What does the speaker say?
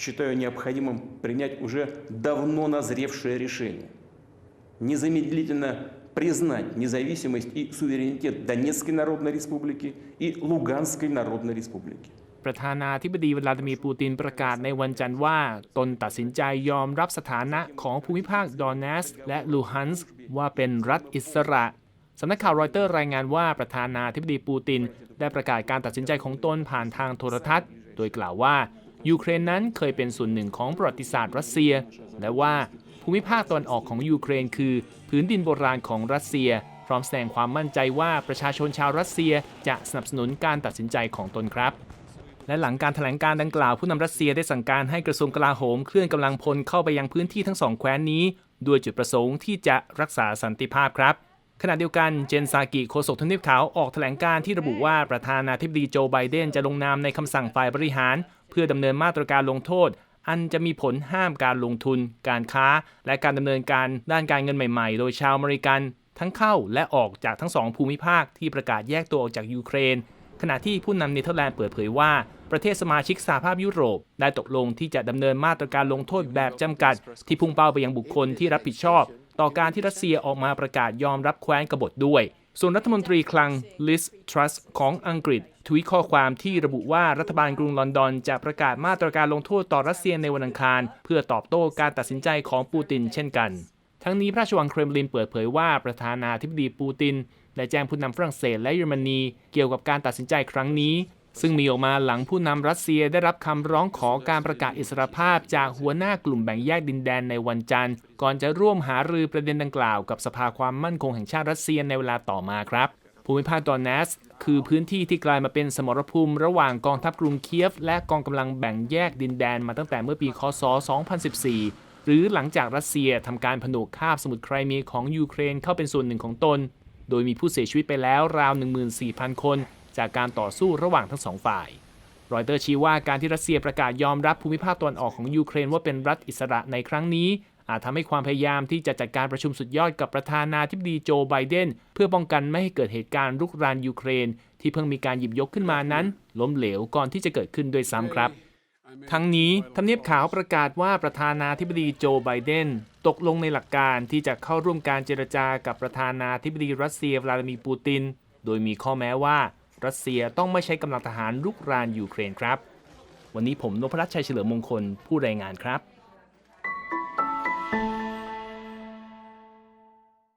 считаю необходимым принять уже давно назревшее решение. Незамедлительно признать независимость и суверенитет Донецкой Народной Республики и Луганской Народной Республики. ประธานาธิบดีวลาดิมีร์ปูตินประกาศในวันจันทร์ว่า ตนตัดสินใจยอมรับสถานะของภูมิภาคดอนเนสและลูฮันส์ว่าเป็นรัฐอิสระสำนักข่าวรอยเตอร์รายงานว่าประธานาธิบดีปูติน ได้ประกาศการตัดสินใจของตนผ่านทางโทรทัศน์ โดยกล่าวว่า ยูเครนนั้นเคยเป็นส่วนหนึ่งของประวัติศาสตร์รัสเซีย และว่าภูมิภาคตะวันออกของยูเครนคือพื้นดินโบราณของรัสเซีย พร้อมแสดงความมั่นใจว่าประชาชนชาวรัสเซียจะสนับสนุนการตัดสินใจของตนครับและหลังการถแถลงการดังกล่าวผู้นำรัสเซียได้สั่งการให้กระทรวงกลาโหมเคลื่อนกำลังพลเข้าไปยังพื้นที่ทั้งสองแคว้นนี้ ด้วยจุดประสงค์ที่จะรักษาสันติภาพครับ ขณะเดียวกันเจนซากิโฆษกทำเนียบขาวออกแถลงการที่ระบุว่าประธานาธิบดีโจไบเดนจะลงนามในคำสั่งฝ่ายบริหาร เพื่อดำเนินมาตรการลงโทษ อันจะมีผลห้ามการลงทุน การค้า และการดำเนินการด้านการเงินใหม่ ๆ โดยชาวอเมริกันทั้งเข้าและออกจากทั้งสองภูมิภาคที่ประกาศแยกตัวออกจากยูเครน ขณะที่ผู้นำเนเธอร์แลนด์เปิดเผยว่า ประเทศสมาชิกสหภาพยุโรป ได้ตกลงที่จะดำเนินมาตรการลงโทษแบบจำกัด ที่พุ่งเป้าไปยังบุคคลที่รับผิดชอบ ต่อการที่รัสเซียออกมาประกาศยอมรับแคว้นกบฏด้วย ส่วนรัฐมนตรีคลังลิสทรัสของอังกฤษทวีตข้อความที่ระบุว่ารัฐบาลกรุงลอนดอนจะประกาศมาตรการลงโทษต่อรัสเซียในวันอังคาร เพื่อตอบโต้การตัดสินใจของปูตินเช่นกัน ทั้งนี้พระราชวังเครมลินเปิดเผยว่าประธานาธิบดีปูตินได้แจ้งผู้นำฝรั่งเศสและเยอรมนีเกี่ยวกับการตัดสินใจครั้งนี้ ซึ่งมีออกมาหลังผู้นำรัสเซียได้รับคำร้องขอการประกาศอิสรภาพจากหัวหน้ากลุ่มแบ่งแยกดินแดนในวันจันทร์ ก่อนจะร่วมหารือประเด็นดังกล่าวกับสภาความมั่นคงแห่งชาติรัสเซียในเวลาต่อมาครับ ภูมิภาคดอนเนสคือพื้นที่ที่กลายมาเป็นสมรภูมิระหว่างกองทัพกรุงเคียฟ และกองกำลังแบ่งแยกดินแดนมาตั้งแต่เมื่อปีคศ 2014 หรือหลังจากรัสเซียทำการผนวกคาบสมุทรไครเมียของยูเครนเข้าเป็นส่วนหนึ่งของตน โดยมีผู้เสียชีวิตไปแล้วราว 14,000 คน จากการต่อสู้ระหว่างทั้งสองฝ่าย รอยเตอร์ชี้ว่าการที่รัสเซียประกาศยอมรับภูมิภาคตะวันออกของยูเครนว่าเป็นรัฐอิสระในครั้งนี้ อาจทำให้ความพยายามที่จะจัดการประชุมสุดยอดกับประธานาธิบดีโจไบเดนเพื่อป้องกันไม่ให้เกิดเหตุการณ์รุกรานยูเครน ที่เพิ่งมีการหยิบยกขึ้นมานั้น ล้มเหลวก่อนที่จะเกิดขึ้นด้วยซ้ำครับทั้งนี้ทำเนียบขาวประกาศว่าประธานาธิบดีโจไบเดนตกลงในหลักการที่จะเข้าร่วมการเจรจากับประธานาธิบดีรัสเซีย วลาดิมีร์ปูติน โดยมีข้อแม้ว่า รัสเซียต้องไม่ใช้กำลังทหารลุกรานยูเครนครับ วันนี้ผมนพรัชชัยเฉลิมมงคลผู้รายงานครับ